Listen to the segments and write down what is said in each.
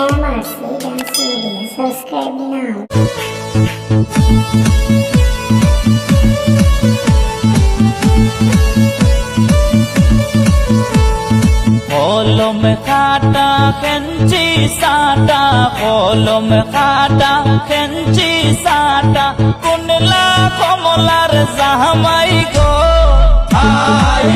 MRC Dance Media. Subscribe now. কলম খাটা খেঞ্চি সাটা কলম খাটা খেঞ্চি সাটা কুনলা কমলার জামাই গো আই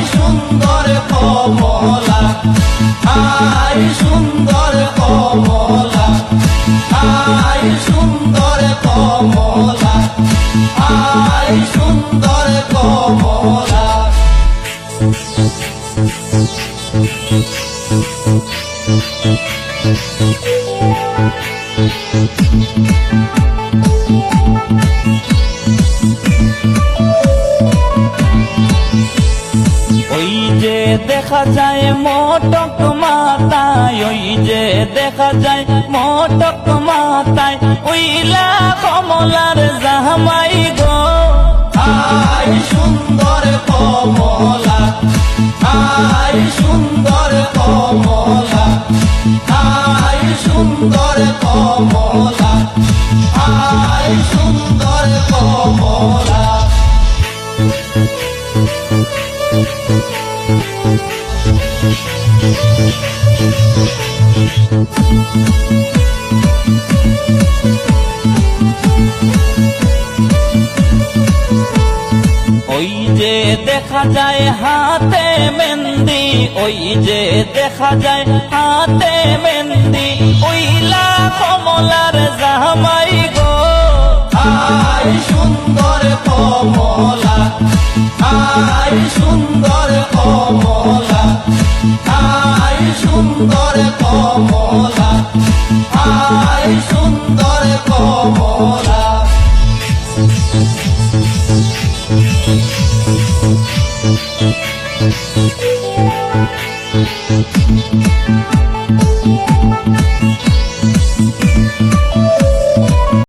দেখা যায় মোটক মাতায় ওই যে দেখা যায় মোটক মাতায় ওইলা কমলার জামাই গো। আই সুন্দর কমলা আই সুন্দর কমলা আই সুন্দর কমলা। ওই যে দেখা যায় হাতে মেহেন্দি, ওই যে দেখা যায় হাতে মেহেন্দি ওইলা কমলার জামাই গো। আই সুন্দর কমলা, আই সুন্দর কমলা Thank you.